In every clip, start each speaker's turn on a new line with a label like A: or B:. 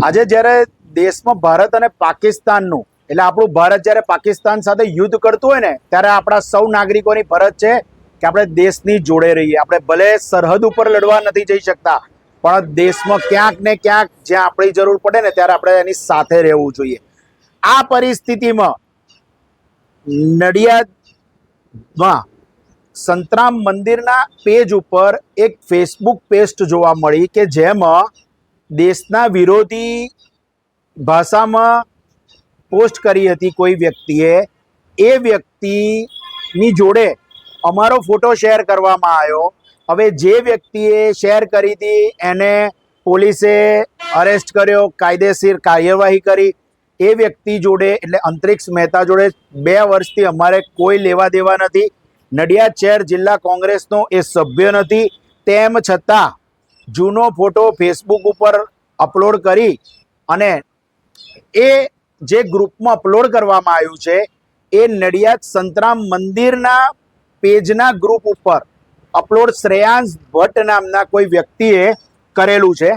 A: આજે જ્યારે દેશમાં ભારત અને પાકિસ્તાનનું, એટલે આપણું ભારત જ્યારે પાકિસ્તાન સાથે યુદ્ધ કરતું હોય ને, ત્યારે આપણા સૌ નાગરિકોની ફરજ છે કે આપણે દેશની જોડે રહીએ. આપણે ભલે સરહદ ઉપર લડવા નથી જઈ શકતા, પણ દેશમાં ક્યાંક ને ક્યાંક જ્યાં આપણી જરૂર પડે ને, ત્યારે આપણે એની સાથે રહેવું જોઈએ. આ પરિસ્થિતિમાં નડિયાદમાં સંતરામ મંદિરના પેજ ઉપર એક ફેસબુક પેસ્ટ જોવા મળી કે જેમાં દેશના વિરોધી ભાષામાં પોસ્ટ કરી હતી કોઈ વ્યક્તિએ. એ વ્યક્તિની જોડે અમારો ફોટો શેર કરવામાં આવ્યો. હવે જે વ્યક્તિએ શેર કરી હતી એને પોલીસે અરેસ્ટ કર્યો, કાયદેસર કાર્યવાહી કરી. એ વ્યક્તિ જોડે એટલે અંતરિક્ષ મહેતા જોડે બે વર્ષથી અમારે કોઈ લેવા દેવા નથી. નડિયાદ શહેર જિલ્લા કોંગ્રેસનો એ સભ્ય નથી. તેમ છતાં જૂનો ફોટો ફેસબુક ઉપર અપલોડ કરી અને એ જે ગ્રુપમાં અપલોડ કરવામાં આવ્યું છે, એ નડિયાદ સંતરામ મંદિરના પેજના ગ્રુપ ઉપર અપલોડ શ્રેયાંશ ભટ્ટ નામના કોઈ વ્યક્તિએ કરેલું છે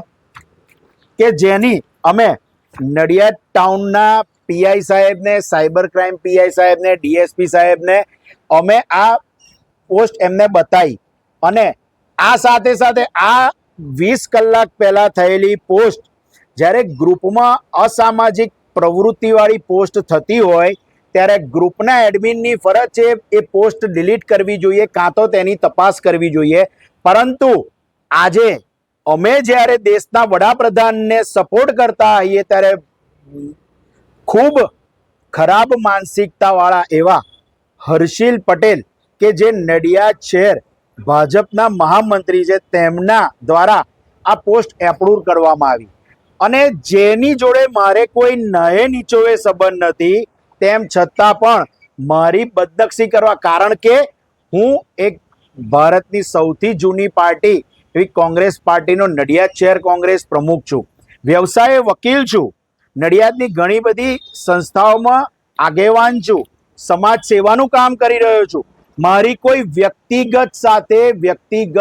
A: કે જેની અમે નડિયાદ ટાઉનના પીઆઈ સાહેબને, સાયબર ક્રાઇમ પીઆઈ સાહેબને ડીએસપી સાહેબને અમે આ પોસ્ટ એમને બતાવી અને આ સાથે સાથે આ વીસ કલાક પહેલાં થયેલી પોસ્ટ, જ્યારે ગ્રુપમાં અસામાજિક પ્રવૃત્તિવાળી પોસ્ટ થતી હોય, ત્યારે ગ્રુપના એડમિનની ફરજ છે એ પોસ્ટ ડિલીટ કરવી જોઈએ, કાં તો તેની તપાસ કરવી જોઈએ. પરંતુ આજે અમે જ્યારે દેશના વડાપ્રધાનને સપોર્ટ કરતા હોઈએ ત્યારે ખૂબ ખરાબ માનસિકતાવાળા એવા હર્ષિલ પટેલ કે જે નડિયાદ શહેર ભાજપના મહામંત્રી છે તેમના દ્વારા આ પોસ્ટ એપ્રુવ કરવામાં આવી. અને જેની જોડે મારે કોઈ નયે નીચોવે સંબંધ નથી, તેમ છતાં પણ મારી બદનક્ષી કરવા, કારણ કે હું એક ભારતની સૌથી જૂની પાર્ટી, એવી કોંગ્રેસ પાર્ટીનો નડિયાદ શહેર કોંગ્રેસ પ્રમુખ છું. વ્યવસાય વકીલ છું. નડિયાદની ઘણી બધી સંસ્થાઓમાં આગેવાન છું. સમાજ સેવાનું કામ કરી રહ્યો છું. મારી કોઈ વ્યક્તિગત સાથે વ્યક્તિગત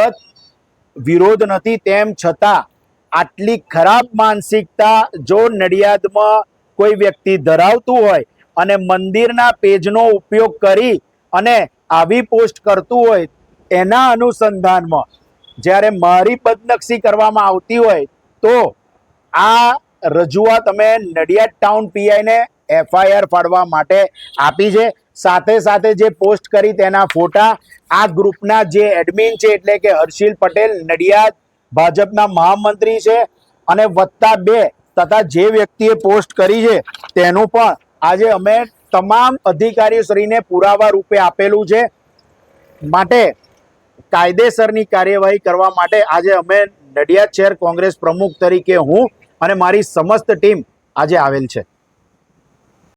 A: વિરોધ નથી, તેમ છતાં આટલી ખરાબ માનસિકતા જો નડિયાદમાં કોઈ વ્યક્તિ ધરાવતું હોય અને મંદિરના પેજનો ઉપયોગ કરી અને આવી પોસ્ટ કરતું હોય, એના અનુસંધાનમાં જ્યારે મારી બદનક્ષી કરવામાં આવતી હોય, તો આ રજૂઆત અમે નડિયાદ ટાઉન પીઆઈને એફઆઈઆર ફાડવા માટે આપી છે. સાથે સાથે જે પોસ્ટ કરી તેના ફોટા, આ ગ્રુપના જે એડમિન છે, એટલે કે હર્ષિલ પટેલ નડિયાદ ભાજપના મહામંત્રી છે અને વત્તા બે તથા જે વ્યક્તિએ પોસ્ટ કરી છે તેનું પણ આજે અમે તમામ અધિકારીશ્રીને પુરાવા રૂપે આપેલું છે. માટે કાયદેસરની કાર્યવાહી કરવા માટે આજે અમે નડિયાદ શહેર કોંગ્રેસ પ્રમુખ તરીકે હું અને મારી સમસ્ત ટીમ આજે આવેલ છે.